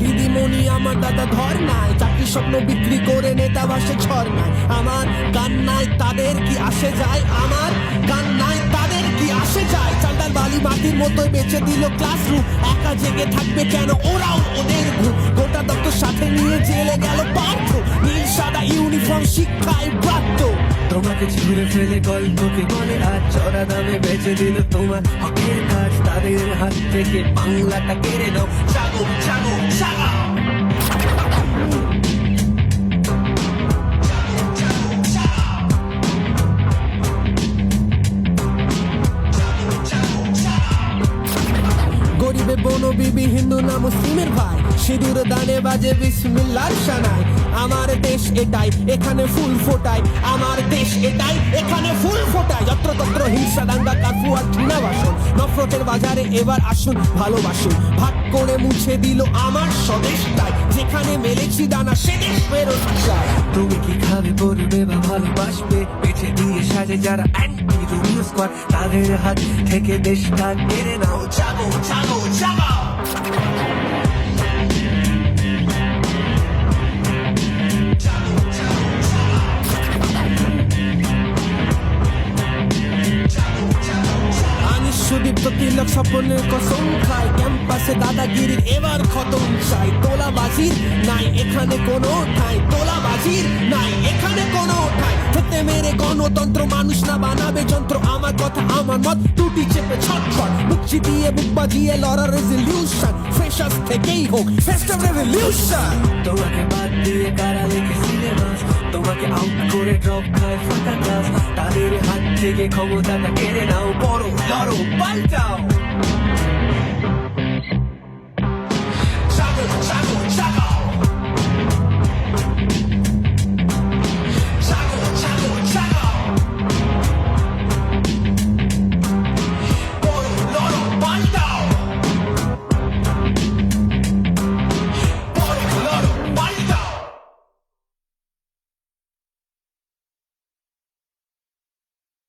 দিদিমণি আমার দাদা ঘর নাই, চাকরি স্বপ্ন বিক্রি করে নেতা ভাসে ছর নাই। আমার কান্নায় তাদের কি আসে যায়? আমার কান্নায় তাদের কি আসে যায়? চান্ডাল বালি মাটির মতো বেঁচে দিল ক্লাসরুম একা জেগে থাকবে কেন ওরাও ওদের ঘুম? গোটা দত্ত সাথে নিয়ে জেলে গেল পার্থ। নীল, সাদা ইউনিফর্ম শিক্ষায় প্রাপ্ত। তোমাকে ছুঁড়ে ফেলে গল্পকে বলে আর চড়া দামে বেঁচে দিল তোমার হকের কাজ, তাদের হাত থেকে বাংলাটা কেড়ে নাও। জাগো জাগো জাগা গরিবে বনো বিবি হিন্দু না মুসলিমের ভাই। সিঁদুর, দানে বাজে বিসমিল্লার শানায় আমার দেশ এটাই, এখানে ফুল ফোটায় আমার দেশ এটাই, এখানে ফুল ফোটায় যত্র তত্র হিংসা, দাঙ্গা কাকু আর ঘৃণা বাসন নফরতের বাজারে এবার আসুন, ভালোবাসুন। ভাগ করে মুছে দিল আমার স্বদেশটাই। যেখানে মেলেছি দানা, সে দেশ ফেরত তুমি কি খাবে পড়বে বা ভালোবাসবে? দিয়ে যারা অ্যান্টি স্কোয়াড তাদের হাত থেকে দেশটা কেড়ে নাও। জাগো জাগো জাগো সুদীপ্ত তিলক কসম খাই। ক্যাম্পাসে দাদাগিরির এবার খতম চাই। তোলা বাজির নাই, এখানে কোনো ঠাই। তোলা বাজির নাই, এখানে কোনো ঠাই। হাতে মেরে গণতন্ত্র মানুষ না বানাবে যন্ত্র। আমার কথা আমার মত টুটি চেপে ছটফট মুখছি দিয়ে বুক বাজিয়ে লড়া রেজলিউশন ফ্রেশার্স থেকেই হোক ফেস্টার রেজলিউশন তোমাকে বাদ দিয়ে কারা লেখে সিলেবাস তোমাকে আউট করে ড্রপ খায় ফাটা ক্লাস তাদের হাত থেকে ক্ষমতাটা কেড়ে নাও বড় লড়ো পাল্টাও। Shadow, shadow